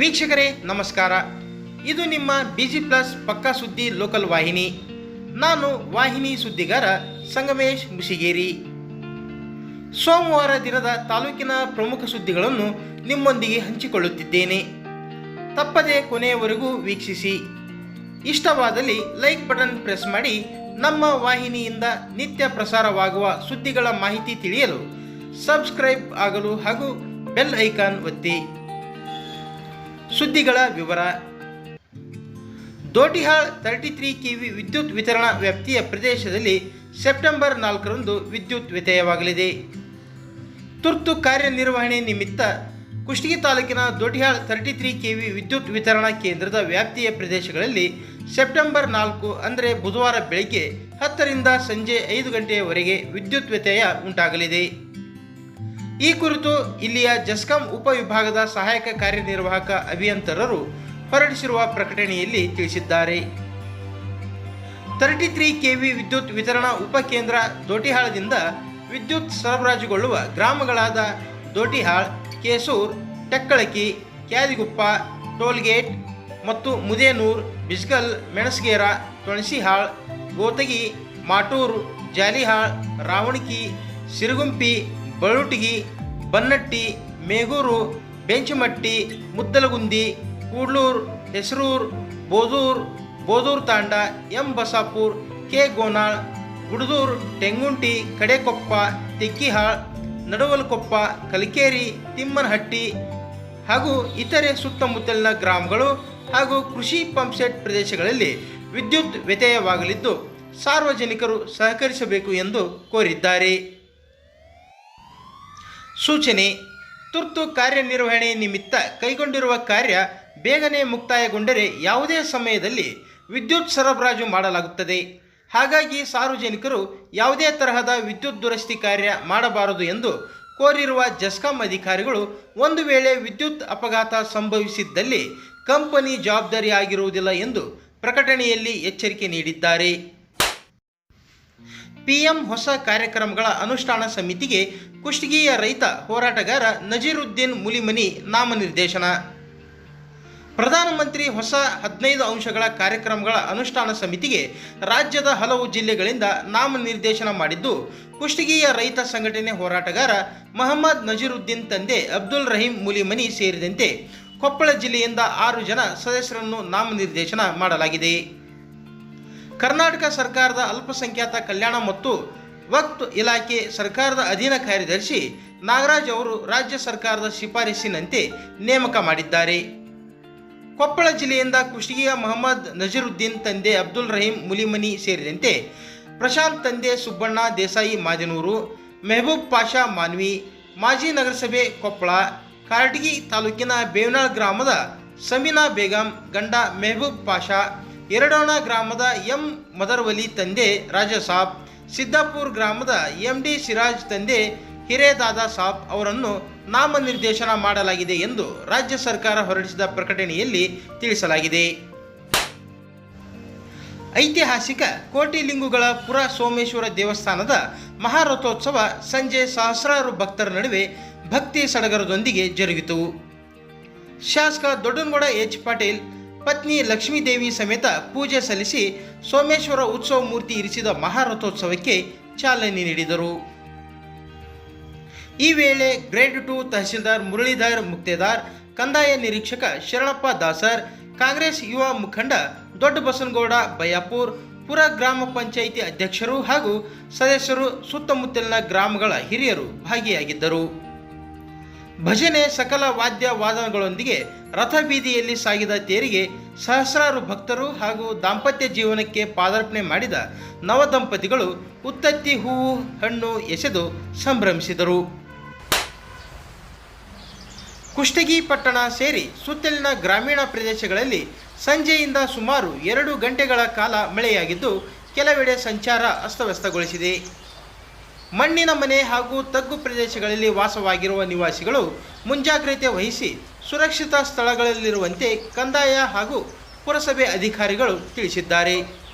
ವೀಕ್ಷಕರೇ, ನಮಸ್ಕಾರ. ಇದು ನಿಮ್ಮ ಬಿಜಿ ಪ್ಲಸ್ ಪಕ್ಕಾ ಸುದ್ದಿ ಲೋಕಲ್ ವಾಹಿನಿ. ನಾನು ವಾಹಿನಿ ಸುದ್ದಿಗಾರ ಸಂಗಮೇಶ್ ಮುಸಿಗೇರಿ ಸೋಮವಾರ ದಿನದ ತಾಲೂಕಿನ ಪ್ರಮುಖ ಸುದ್ದಿಗಳನ್ನು ನಿಮ್ಮೊಂದಿಗೆ ಹಂಚಿಕೊಳ್ಳುತ್ತಿದ್ದೇನೆ. ತಪ್ಪದೆ ಕೊನೆಯವರೆಗೂ ವೀಕ್ಷಿಸಿ. ಇಷ್ಟವಾದಲ್ಲಿ ಲೈಕ್ ಬಟನ್ ಪ್ರೆಸ್ ಮಾಡಿ, ನಮ್ಮ ವಾಹಿನಿಯಿಂದ ನಿತ್ಯ ಪ್ರಸಾರವಾಗುವ ಸುದ್ದಿಗಳ ಮಾಹಿತಿ ತಿಳಿಯಲು ಸಬ್ಸ್ಕ್ರೈಬ್ ಆಗಲು ಹಾಗೂ ಬೆಲ್ ಐಕಾನ್ ಒತ್ತಿ. ಸುದ್ದಿಗಳ ವಿವರ. ದೋಟಿಹಾಳ್ ತರ್ಟಿ ತ್ರೀ ಕೆವಿ ವಿದ್ಯುತ್ ವಿತರಣಾ ವ್ಯಾಪ್ತಿಯ ಪ್ರದೇಶದಲ್ಲಿ ಸೆಪ್ಟೆಂಬರ್ ನಾಲ್ಕರಂದು ವಿದ್ಯುತ್ ವ್ಯತ್ಯಯವಾಗಲಿದೆ. ತುರ್ತು ಕಾರ್ಯನಿರ್ವಹಣೆ ನಿಮಿತ್ತ ಕುಷ್ಟಗಿ ತಾಲೂಕಿನ ದೊಟಿಹಾಳ್ ತರ್ಟಿ ತ್ರೀ ಕೆವಿ ವಿದ್ಯುತ್ ವಿತರಣಾ ಕೇಂದ್ರದ ವ್ಯಾಪ್ತಿಯ ಪ್ರದೇಶಗಳಲ್ಲಿ ಸೆಪ್ಟೆಂಬರ್ ನಾಲ್ಕು ಅಂದರೆ ಬುಧವಾರ ಬೆಳಗ್ಗೆ ಹತ್ತರಿಂದ ಸಂಜೆ ಐದು ಗಂಟೆಯವರೆಗೆ ವಿದ್ಯುತ್ ವ್ಯತ್ಯಯ ಉಂಟಾಗಲಿದೆ. ಈ ಕುರಿತು ಇಲ್ಲಿಯ ಜಸ್ಕಾಂ ಉಪವಿಭಾಗದ ಸಹಾಯಕ ಕಾರ್ಯನಿರ್ವಾಹಕ ಅಭಿಯಂತರರು ಹೊರಡಿಸಿರುವ ಪ್ರಕಟಣೆಯಲ್ಲಿ ತಿಳಿಸಿದ್ದಾರೆ. ತರ್ಟಿ ತ್ರೀ ಕೆವಿ ವಿದ್ಯುತ್ ವಿತರಣಾ ಉಪಕೇಂದ್ರ ದೋಟಿಹಾಳದಿಂದ ವಿದ್ಯುತ್ ಸರಬರಾಜುಗೊಳ್ಳುವ ಗ್ರಾಮಗಳಾದ ದೋಟಿಹಾಳ್ ಕೇಸೂರ್, ಟೆಕ್ಕಳಕಿ, ಕ್ಯಾದಿಗುಪ್ಪ, ಟೋಲ್ಗೇಟ್ ಮತ್ತು ಮುದೇನೂರ್ ಬಿಜ್ಗಲ್ ಮೆಣಸ್ಗೇರ, ತುಳಸಿಹಾಳ್, ಗೋತಗಿ, ಮಾಟೂರ್, ಜಾಲಿಹಾಳ್, ರಾವಣಕಿ, ಸಿರುಗುಂಪಿ ಬಳುಟಗಿ ಬನ್ನಟ್ಟಿ, ಮೇಗೂರು, ಬೆಂಚಮಟ್ಟಿ, ಮುದ್ದಲಗುಂದಿ, ಕೂಡ್ಲೂರ್, ಹೆಸರೂರ್, ಬೋದೂರ್ ಬೋದೂರ್ ತಾಂಡ, ಎಂ ಬಸಾಪುರ್, ಕೆ ಗೋನಾಳ್, ಗುಡದೂರ್ ಟೆಂಗುಂಟಿ ಕಡೆಕೊಪ್ಪ, ತೆಕ್ಕಿಹಾಳ್, ನಡುವಲ್ಕೊಪ್ಪ, ಕಲಿಕೇರಿ, ತಿಮ್ಮನಹಟ್ಟಿ ಹಾಗೂ ಇತರೆ ಸುತ್ತಮುತ್ತಲಿನ ಗ್ರಾಮಗಳು ಹಾಗೂ ಕೃಷಿ ಪಂಪ್ಸೆಟ್ ಪ್ರದೇಶಗಳಲ್ಲಿ ವಿದ್ಯುತ್ ವ್ಯತ್ಯಯವಾಗಲಿದ್ದು ಸಾರ್ವಜನಿಕರು ಸಹಕರಿಸಬೇಕು ಎಂದು ಕೋರಿದ್ದಾರೆ. ಸೂಚನೆ, ತುರ್ತು ಕಾರ್ಯನಿರ್ವಹಣೆ ನಿಮಿತ್ತ ಕೈಗೊಂಡಿರುವ ಕಾರ್ಯ ಬೇಗನೆ ಮುಕ್ತಾಯಗೊಂಡರೆ ಯಾವುದೇ ಸಮಯದಲ್ಲಿ ವಿದ್ಯುತ್ ಸರಬರಾಜು ಮಾಡಲಾಗುತ್ತದೆ. ಹಾಗಾಗಿ ಸಾರ್ವಜನಿಕರು ಯಾವುದೇ ತರಹದ ವಿದ್ಯುತ್ ದುರಸ್ತಿ ಕಾರ್ಯ ಮಾಡಬಾರದು ಎಂದು ಕೋರಿರುವ ಜಸ್ಕಾಂ ಅಧಿಕಾರಿಗಳು ಒಂದು ವೇಳೆ ವಿದ್ಯುತ್ ಅಪಘಾತ ಸಂಭವಿಸಿದ್ದಲ್ಲಿ ಕಂಪನಿ ಜವಾಬ್ದಾರಿ ಆಗಿರುವುದಿಲ್ಲ ಎಂದು ಪ್ರಕಟಣೆಯಲ್ಲಿ ಎಚ್ಚರಿಕೆ ನೀಡಿದ್ದಾರೆ. ಪಿಎಂ ಹೊಸ ಕಾರ್ಯಕ್ರಮಗಳ ಅನುಷ್ಠಾನ ಸಮಿತಿಗೆ ಕುಷ್ಟಗಿಯ ರೈತ ಹೋರಾಟಗಾರ ನಜೀರುದ್ದೀನ್ ಮುಲಿಮನಿ ನಾಮನಿರ್ದೇಶನ. ಪ್ರಧಾನಮಂತ್ರಿ ಹೊಸ ಹದಿನೈದು ಅಂಶಗಳ ಕಾರ್ಯಕ್ರಮಗಳ ಅನುಷ್ಠಾನ ಸಮಿತಿಗೆ ರಾಜ್ಯದ ಹಲವು ಜಿಲ್ಲೆಗಳಿಂದ ನಾಮನಿರ್ದೇಶನ ಮಾಡಿದ್ದು, ಕುಷ್ಟಗಿಯ ರೈತ ಸಂಘಟನೆ ಹೋರಾಟಗಾರ ಮಹಮ್ಮದ್ ನಜೀರುದ್ದೀನ್ ತಂದೆ ಅಬ್ದುಲ್ ರಹೀಂ ಮುಲಿಮನಿ ಸೇರಿದಂತೆ ಕೊಪ್ಪಳ ಜಿಲ್ಲೆಯಿಂದ ಆರು ಜನ ಸದಸ್ಯರನ್ನು ನಾಮನಿರ್ದೇಶನ ಮಾಡಲಾಗಿದೆ. ಕರ್ನಾಟಕ ಸರ್ಕಾರದ ಅಲ್ಪಸಂಖ್ಯಾತ ಕಲ್ಯಾಣ ಮತ್ತು ವಕ್ತ್ ಇಲಾಖೆ ಸರ್ಕಾರದ ಅಧೀನ ಕಾರ್ಯದರ್ಶಿ ನಾಗರಾಜ್ ಅವರು ರಾಜ್ಯ ಸರ್ಕಾರದ ಶಿಫಾರಸಿನಂತೆ ನೇಮಕ ಮಾಡಿದ್ದಾರೆ. ಕೊಪ್ಪಳ ಜಿಲ್ಲೆಯಿಂದ ಕುಷ್ಟಗಿಯ ಮೊಹಮ್ಮದ್ ನಜೀರುದ್ದೀನ್ ತಂದೆ ಅಬ್ದುಲ್ ರಹೀಂ ಮುಲಿಮನಿ ಸೇರಿದಂತೆ ಪ್ರಶಾಂತ್ ತಂದೆ ಸುಬ್ಬಣ್ಣ ದೇಸಾಯಿ ಮಾದಿನೂರು ಮೆಹಬೂಬ್ ಪಾಷಾ ಮಾನ್ವಿ, ಮಾಜಿ ನಗರಸಭೆ ಕೊಪ್ಪಳ ಕಾರಟಗಿ ತಾಲೂಕಿನ ಬೇವನಾಳ್ ಗ್ರಾಮದ ಸಮೀನಾ ಬೇಗಂ, ಗಂಡ ಮೆಹಬೂಬ್ ಪಾಷಾ ಎರಡೋಣ ಗ್ರಾಮದ ಎಂ ಮದರ್ವಲಿ ತಂದೆ ರಾಜಸಾಬ್, ಸಿದ್ದಾಪುರ್ ಗ್ರಾಮದ ಎಂ ಡಿ ಸಿರಾಜ್ ತಂದೆ ಹಿರೇದಾದ ಸಾಬ್ ಅವರನ್ನು ನಾಮನಿರ್ದೇಶನ ಮಾಡಲಾಗಿದೆ ಎಂದು ರಾಜ್ಯ ಸರ್ಕಾರ ಹೊರಡಿಸಿದ ಪ್ರಕಟಣೆಯಲ್ಲಿ ತಿಳಿಸಲಾಗಿದೆ. ಐತಿಹಾಸಿಕ ಕೋಟಿಲಿಂಗುಗಳ ಪುರ ಸೋಮೇಶ್ವರ ದೇವಸ್ಥಾನದ ಮಹಾರಥೋತ್ಸವ ಸಂಜೆ ಸಹಸ್ರಾರು ಭಕ್ತರ ನಡುವೆ ಭಕ್ತಿ ಸಡಗರದೊಂದಿಗೆ ಜರುಗಿತು. ಶಾಸಕ ದೊಡ್ಡನಗೌಡ ಎಚ್ ಪಾಟೀಲ್ ಪತ್ನಿ ಲಕ್ಷ್ಮೀದೇವಿ ಸಮೇತ ಪೂಜೆ ಸಲ್ಲಿಸಿ ಸೋಮೇಶ್ವರ ಉತ್ಸವ ಮೂರ್ತಿ ಇರಿಸಿದ ಮಹಾರಥೋತ್ಸವಕ್ಕೆ ಚಾಲನೆ ನೀಡಿದರು. ಈ ವೇಳೆ ಗ್ರೇಡ್ ಟು ತಹಸೀಲ್ದಾರ್ ಮುರಳೀಧರ್ ಮುಕ್ತೇದಾರ್, ಕಂದಾಯ ನಿರೀಕ್ಷಕ ಶರಣಪ್ಪ ದಾಸರ್, ಕಾಂಗ್ರೆಸ್ ಯುವ ಮುಖಂಡ ದೊಡ್ಡ ಬಸನಗೌಡ ಬಯಾಪುರ್, ಪುರ ಗ್ರಾಮ ಪಂಚಾಯಿತಿ ಅಧ್ಯಕ್ಷರು ಹಾಗೂ ಸದಸ್ಯರು ಸುತ್ತಮುತ್ತಲಿನ ಗ್ರಾಮಗಳ ಹಿರಿಯರು ಭಾಗಿಯಾಗಿದ್ದರು. ಭಜನೆ ಸಕಲ ವಾದ್ಯ ವಾದನಗಳೊಂದಿಗೆ ರಥಬೀದಿಯಲ್ಲಿ ಸಾಗಿದ ತೇರಿಗೆ ಸಹಸ್ರಾರು ಭಕ್ತರು ಹಾಗೂ ದಾಂಪತ್ಯ ಜೀವನಕ್ಕೆ ಪಾದಾರ್ಪಣೆ ಮಾಡಿದ ನವದಂಪತಿಗಳು ಉತ್ತತ್ತಿ ಹೂವು, ಹಣ್ಣು ಎಸೆದು ಸಂಭ್ರಮಿಸಿದರು. ಕುಷ್ಟಗಿ ಪಟ್ಟಣ ಸೇರಿ ಸುತ್ತಲಿನ ಗ್ರಾಮೀಣ ಪ್ರದೇಶಗಳಲ್ಲಿ ಸಂಜೆಯಿಂದ ಸುಮಾರು ಎರಡು ಗಂಟೆಗಳ ಕಾಲ ಮಳೆಯಾಗಿದ್ದು, ಕೆಲವೆಡೆ ಸಂಚಾರ ಅಸ್ತವ್ಯಸ್ತಗೊಳಿಸಿದೆ. ಮಣ್ಣಿನ ಮನೆ ಹಾಗೂ ತಗ್ಗು ಪ್ರದೇಶಗಳಲ್ಲಿ ವಾಸವಾಗಿರುವ ನಿವಾಸಿಗಳು ಮುಂಜಾಗ್ರತೆ ವಹಿಸಿ ಸುರಕ್ಷಿತ ಸ್ಥಳಗಳಲ್ಲಿರುವಂತೆ ಕಂದಾಯ ಹಾಗೂ ಪುರಸಭೆ ಅಧಿಕಾರಿಗಳು ತಿಳಿಸಿದ್ದಾರೆ.